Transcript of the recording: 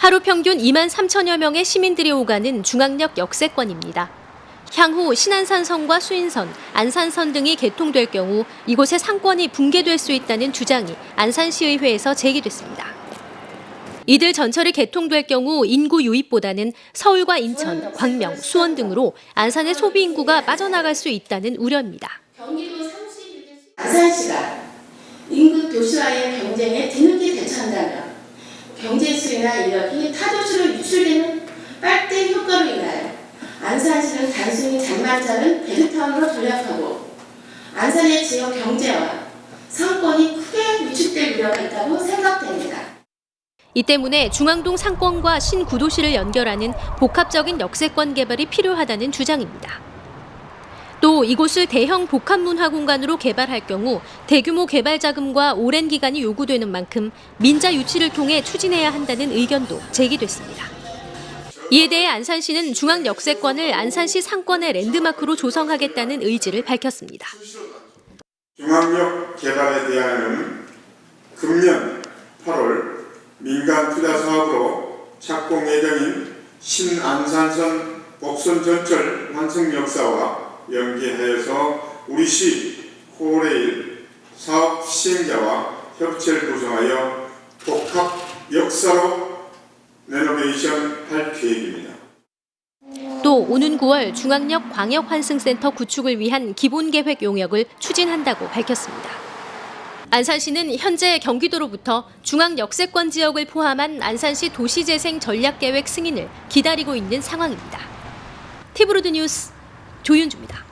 하루 평균 2만 3천여 명의 시민들이 오가는 중앙역 역세권입니다. 향후 신안산선과 수인선, 안산선 등이 개통될 경우 이곳의 상권이 붕괴될 수 있다는 주장이 안산시의회에서 제기됐습니다. 이들 전철이 개통될 경우 인구 유입보다는 서울과 인천, 광명, 수원 등으로 안산의 소비 인구가 빠져나갈 수 있다는 우려입니다. 경기도 31개 안산시가 인구 도시와의 경쟁에 경제 수익이나 인력이 타도시로 유출되는 빨대 효과로 인하여 안산시는 단순히 장만차는 베드타운으로 전략하고 안산의 지역 경제와 상권이 크게 위축될 우려가 있다고 생각됩니다. 이 때문에 중앙동 상권과 신구도시를 연결하는 복합적인 역세권 개발이 필요하다는 주장입니다. 또 이곳을 대형 복합문화 공간으로 개발할 경우 대규모 개발 자금과 오랜 기간이 요구되는 만큼 민자 유치를 통해 추진해야 한다는 의견도 제기됐습니다. 이에 대해 안산시는 중앙 역세권을 안산시 상권의 랜드마크로 조성하겠다는 의지를 밝혔습니다. 중앙역 개발에 대하여는 금년 8월 민간 투자 사업으로 착공 예정인 신안산선 복선 전철 완성 역사와 연계하여서 우리시 호레일 사업 시행자와 협체를 구성하여 복합 역사로 레노베이션 할 계획입니다. 또 오는 9월 중앙역 광역환승센터 구축을 위한 기본계획 용역을 추진한다고 밝혔습니다. 안산시는 현재 경기도로부터 중앙역세권 지역을 포함한 안산시 도시재생 전략계획 승인을 기다리고 있는 상황입니다. 티브로드 뉴스 조윤주입니다.